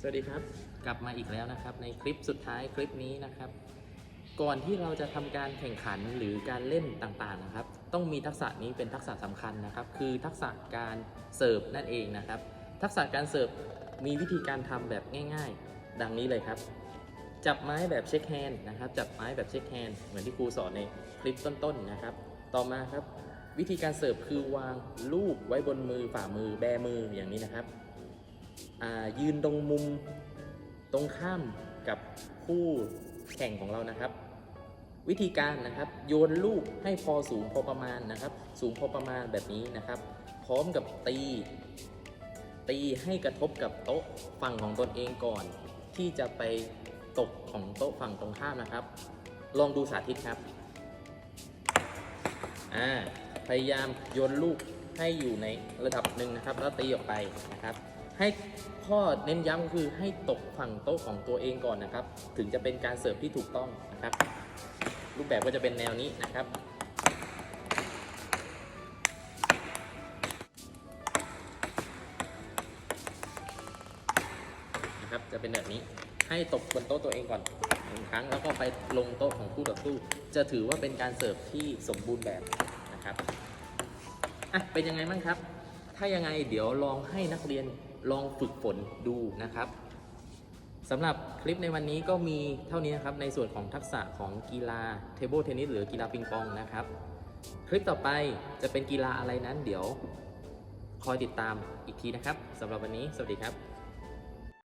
สวัสดีครับ กลับมาอีกแล้วนะครับ ในคลิปสุดท้ายคลิปนี้นะครับ ก่อนที่เราจะทำการแข่งขันหรือการเล่นต่างๆนะครับ ต้องมีทักษะนี้เป็นทักษะสำคัญนะครับ คือทักษะการเสิร์ฟนั่นเองนะครับ ทักษะการเสิร์ฟมีวิธีการทำแบบง่าย ๆ ดังนี้เลยครับ จับไม้แบบเช็คแฮนด์นะครับ จับไม้แบบเช็คแฮนด์เหมือนที่ครูสอนในคลิปต้นๆนะครับ ต่อมาครับวิธีการเสิร์ฟคือวางลูกไว้บนมือฝ่ามือแบมืออย่างนี้นะครับ ยืนตรงมุมตรงข้ามกับคู่แข่งของเรานะครับ วิธีการนะครับโยนลูกให้พอสูงพอประมาณนะครับ สูงพอประมาณแบบนี้นะครับ พร้อมกับตี ตีให้กระทบกับโต๊ะฝั่งของตนเองก่อน ที่จะไปตกของโต๊ะฝั่งตรงข้ามนะครับ ลองดูสาธิตครับอ่าพยายามโยนลูกให้อยู่ในระดับหนึ่งนะครับ แล้วตีออกไปนะครับ ให้ข้อเน้นย้ำคือให้ตกฝั่งโต๊ะของตัวเองก่อนนะครับ ถึงจะเป็นการเสิร์ฟที่ถูกต้องนะครับ รูปแบบก็จะเป็นแนวนี้นะครับ นะครับจะเป็นแบบนี้ให้ตกบนโต๊ะตัวเองก่อนหนึ่งครั้งแล้วก็ไปลงโต๊ะของคู่ต่อสู้จะถือว่าเป็นการเสิร์ฟที่สมบูรณ์แบบนะครับอะเป็นยังไงบ้างครับ ถ้ายังไงเดี๋ยวลองให้นักเรียน ลองฝึกฝนดูนะครับสำหรับคลิปในวันนี้ก็มีเท่านี้นะครับในส่วนของทักษะของกีฬาเทเบิลเทนนิสหรือกีฬาปิงปองนะครับ คลิปต่อไปจะเป็นกีฬาอะไรนั้นเดี๋ยวคอยติดตามอีกทีนะครับสำหรับวันนี้สวัสดีครับ